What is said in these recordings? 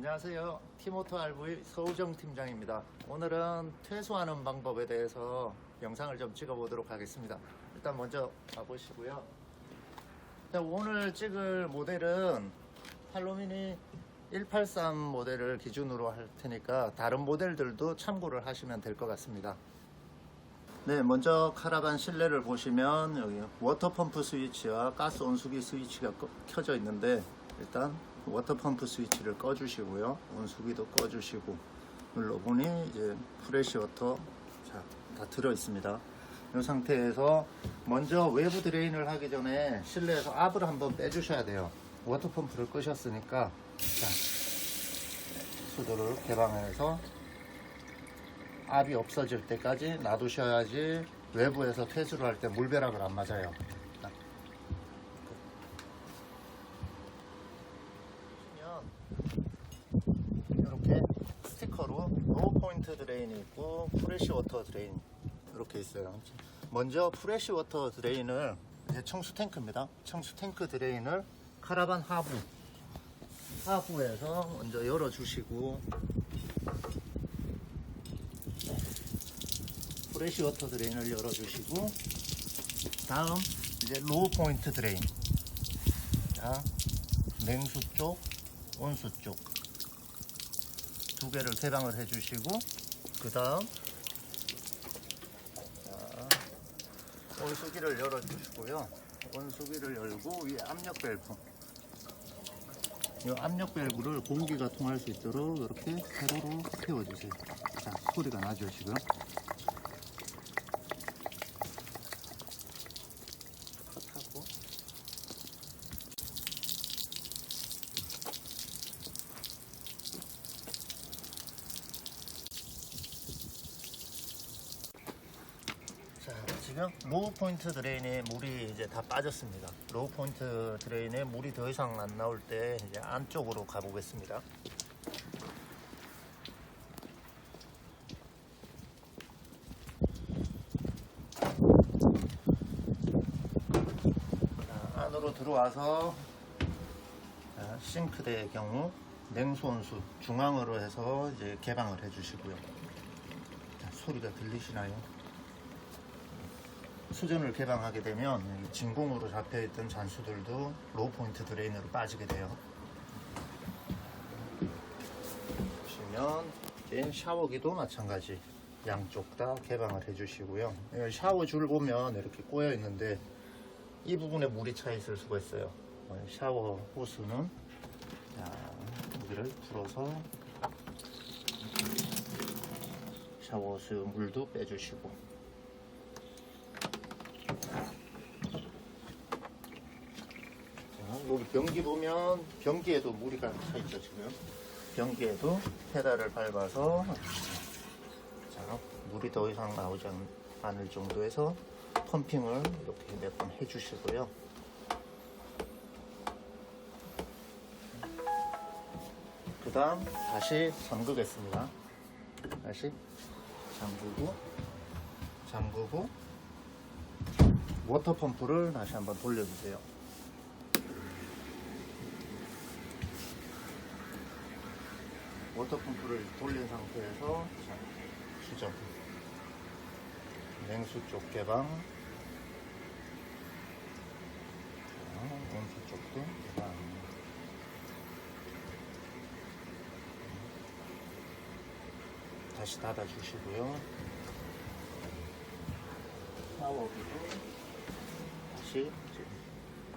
안녕하세요. 티모토 RV 서우정 팀장입니다. 오늘은 퇴소하는 방법에 대해서 영상을 좀 찍어보도록 하겠습니다. 일단 먼저 가보시고요. 자, 오늘 찍을 모델은 팔로미니 183 모델을 기준으로 할 테니까 다른 모델들도 참고를 하시면 될 것 같습니다. 네, 먼저 카라반 실내를 보시면 여기 워터펌프 스위치와 가스 온수기 스위치가 꺼- 켜져 있는데 일단 워터펌프 스위치를 꺼주시고요. 온수기도 꺼주시고 눌러보니 이제 프레시 워터 자, 다 들어 있습니다. 이 상태에서 먼저 외부 드레인을 하기 전에 실내에서 압을 한번 빼주셔야 돼요. 워터펌프를 끄셨으니까 자, 수도를 개방해서 압이 없어질 때까지 놔두셔야지 외부에서 퇴수를 할 때 물벼락을 안 맞아요. 자. 보시면 이렇게 스티커로 로우 포인트 드레인이 있고 프레시 워터 드레인 이렇게 있어요. 먼저 프레시 워터 드레인을 이제 청수 탱크입니다. 청수 탱크 드레인을 카라반 하부 하부에서 먼저 열어 주시고 프레시 워터 드레인을 열어 주시고 다음 이제 로우 포인트 드레인 자 냉수 쪽 온수 쪽 두 개를 개방을 해주시고 그 다음 온수기를 열어주시고요. 온수기를 열고 위에 압력 밸브. 이 압력 밸브를 공기가 통할 수 있도록 이렇게 세로로 태워주세요. 자 소리가 나죠 지금 컷하고 자 지금 로우 포인트 드레인에 물이 이제 다 빠졌습니다 로우 포인트 드레인에 물이 더 이상 안 나올 때 이제 안쪽으로 가보겠습니다 자, 안으로 들어와서 자, 싱크대의 경우 냉수 온수 중앙으로 해서 이제 개방을 해주시고요. 자, 소리가 들리시나요? 수전을 개방하게 되면 이 진공으로 잡혀있던 잔수들도 로우 포인트 드레인으로 빠지게 돼요. 보시면 이제 샤워기도 마찬가지 양쪽 다 개방을 해주시고요. 이 샤워 줄 보면 이렇게 꼬여 있는데 이 부분에 물이 차 있을 수가 있어요. 어, 샤워 호스는 자, 여기를 풀어서 샤워 호스 물도 빼주시고 자, 여기 변기 보면 변기에도 물이 차 있죠 지금 변기에도 페달을 밟아서 자, 물이 더 이상 나오지 않- 않을 정도에서 펌핑을 이렇게 몇 번 해주시고요. 그 다음 다시 잠그겠습니다. 다시 잠그고 잠그고 워터 펌프를 다시 한번 돌려주세요. 워터 펌프를 돌린 상태에서 자, 수정. 냉수 쪽 개방. 자, 온수 쪽도 개방. 다시 닫아 주시고요. 샤워기도 다시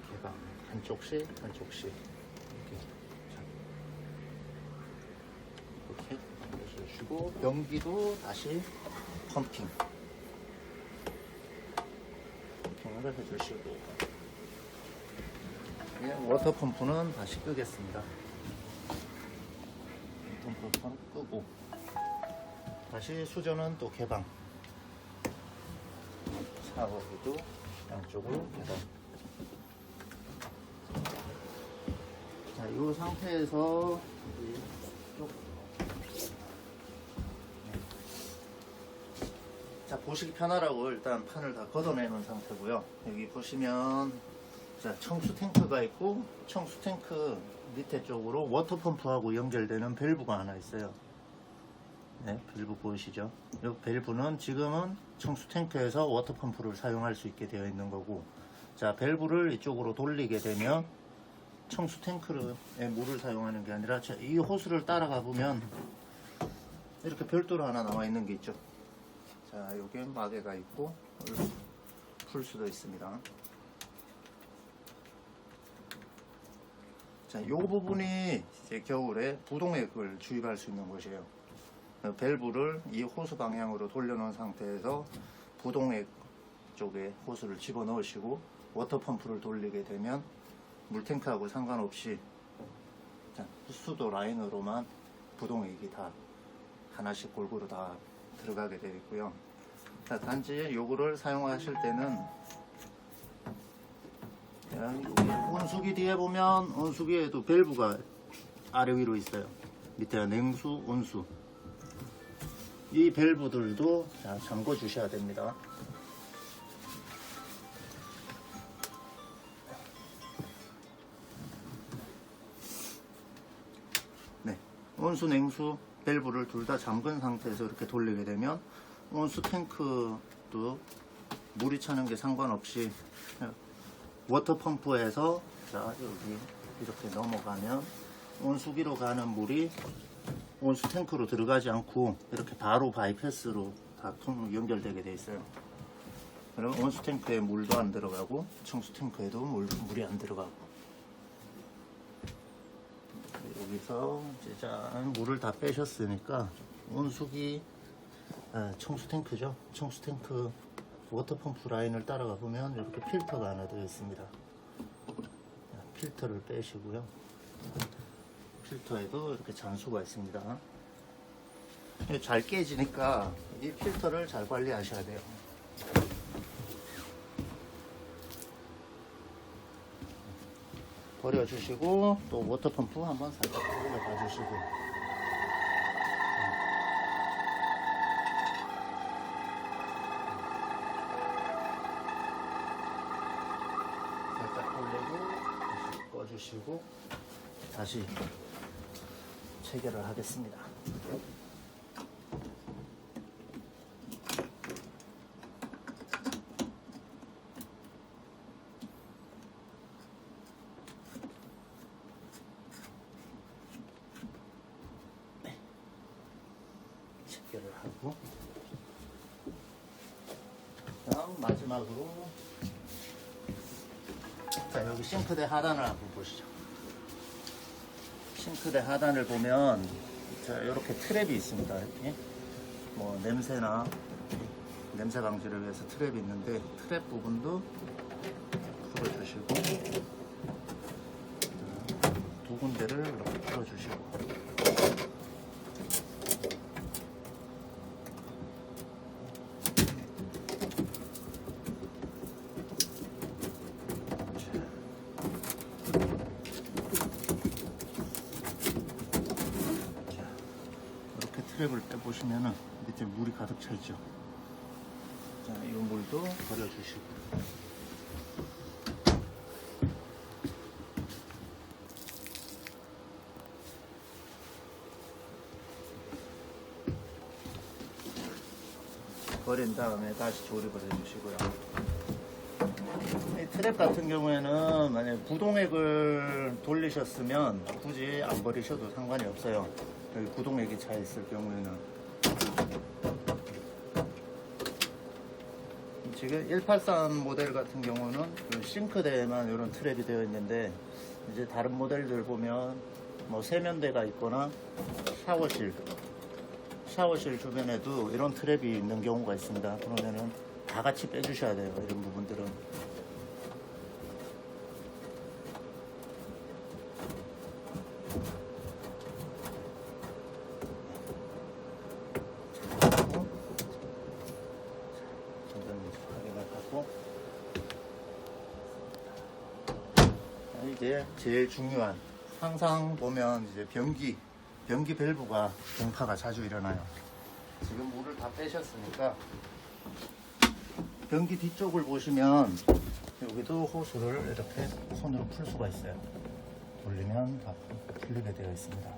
개방. 한쪽씩 한쪽씩 이렇게 자, 이렇게 해주시고 변기도 다시 펌핑. 펌핑을 해주시고 예, 워터 펌프는 다시 끄겠습니다. 펌프는 끄고. 다시 수전은 또 개방. 샤워기도 양쪽으로 개방. 자, 이 상태에서 자 보시기 편하라고 일단 판을 다 걷어내는 상태고요 여기 보시면 자 청수 탱크가 있고 청수 탱크 밑에 쪽으로 워터 펌프하고 연결되는 밸브가 하나 있어요. 네, 밸브 보이시죠? 이 밸브는 지금은 청수 탱크에서 워터 펌프를 사용할 수 있게 되어 있는 거고, 자, 밸브를 이쪽으로 돌리게 되면 청수 탱크에 물을 사용하는 게 아니라 자, 이 호스를 따라가 보면 이렇게 별도로 하나 나와 있는 게 있죠. 자, 여기에 마개가 있고 풀 수도 있습니다. 자, 요 부분이 이제 겨울에 부동액을 주입할 수 있는 곳이에요. 그 밸브를 이 호스 방향으로 돌려놓은 상태에서 부동액 쪽에 호스를 집어 넣으시고 워터펌프를 돌리게 되면 물탱크하고 상관없이 자, 수도 라인으로만 부동액이 다 하나씩 골고루 다 들어가게 되어 있고요. 자, 단지 요거를 사용하실 때는 온수기 뒤에 보면 온수기에도 밸브가 아래 위로 있어요. 밑에 냉수, 온수. 이 밸브들도 자, 잠궈 주셔야 됩니다. 네. 온수, 냉수, 밸브를 둘 다 잠근 상태에서 이렇게 돌리게 되면 온수 탱크도 물이 차는 게 상관없이 워터 펌프에서 자 여기 이렇게 넘어가면 온수기로 가는 물이 온수 탱크로 들어가지 않고 이렇게 바로 바이패스로 다 통 연결되게 돼 있어요. 그럼 온수 탱크에 물도 안 들어가고 청수 탱크에도 물, 물이 안 들어가고 여기서 이제 짠 물을 다 빼셨으니까 온수기 아, 청수 탱크죠. 청수 탱크 워터펌프 라인을 따라가 보면 이렇게 필터가 하나 되어 있습니다. 자, 필터를 빼시고요. 필터에도 이렇게 잔수가 있습니다. 잘 깨지니까 이 필터를 잘 관리하셔야 돼요. 버려주시고 또 워터펌프 한번 살짝 올려봐 주시고 주시고 다시 체결을 하겠습니다. 체결을 하고 다음 마지막으로 자 여기 싱크대 하단을 보시죠 싱크대 하단을 보면 자 이렇게 트랩이 있습니다. 이렇게. 뭐 냄새나 냄새 방지를 위해서 트랩이 있는데 트랩 부분도 풀어주시고 자, 두 군데를 이렇게 풀어주시고 자, 이렇게 트랩을 빼 보시면은 밑에 물이 가득 차 있죠. 자, 이 물도 버려주시고. 버린 다음에 다시 조립을 해주시고요. 이 트랩 같은 경우에는 만약에 부동액을 돌리셨으면 굳이 안 버리셔도 상관이 없어요. 여기 부동액이 차 있을 경우에는 지금 183 모델 같은 경우는 그 싱크대에만 이런 트랩이 되어 있는데 이제 다른 모델들 보면 뭐 세면대가 있거나 샤워실 샤워실 주변에도 이런 트랩이 있는 경우가 있습니다. 그러면은 다 같이 빼주셔야 돼요. 이런 부분들은. 전자레인지 확인을 하고 자, 이제 제일 중요한 항상 보면 이제 변기 변기 밸브가 동파가 자주 일어나요. 지금 물을 다 빼셨으니까 변기 뒤쪽을 보시면 여기도 호스를 이렇게 손으로 풀 수가 있어요. 돌리면 다 풀리게 되어 있습니다.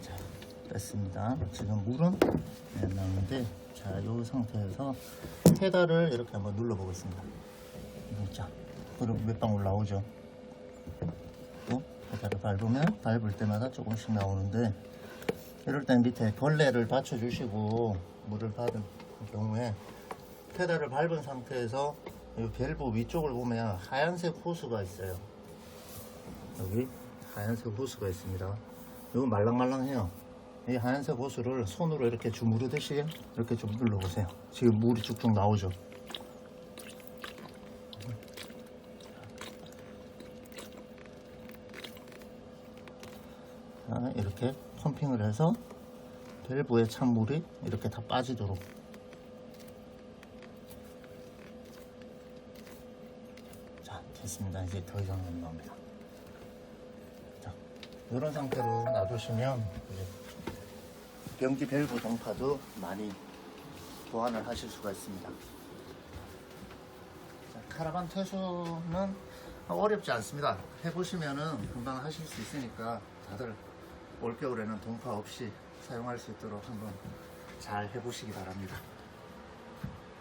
자, 뺐습니다. 지금 물은 네, 나오는데, 자, 이 상태에서 페달을 이렇게 한번 눌러 보겠습니다. 자, 그럼 몇 방울 나오죠? 또 페달을 밟으면 밟을 때마다 조금씩 나오는데, 이럴 땐 밑에 걸레를 받쳐주시고 물을 받은 경우에 페달을 밟은 상태에서 이 밸브 위쪽을 보면 하얀색 호스가 있어요. 여기 하얀색 호스가 있습니다. 이거 말랑말랑해요. 이 하얀색 호스를 손으로 이렇게 주무르듯이 이렇게 좀 눌러보세요. 지금 물이 쭉쭉 나오죠. 자, 이렇게 펌핑을 해서 밸브의 찬물이 이렇게 다 빠지도록 자 됐습니다 이제 더 이상 안 나옵니다 자 이런 상태로 놔두시면 변기 밸브 동파도 많이 보완을 하실 수가 있습니다. 자, 카라반 퇴수는 어렵지 않습니다. 해보시면은 금방 하실 수 있으니까 다들 올겨울에는 동파 없이 사용할 수 있도록 한번 잘 해보시기 바랍니다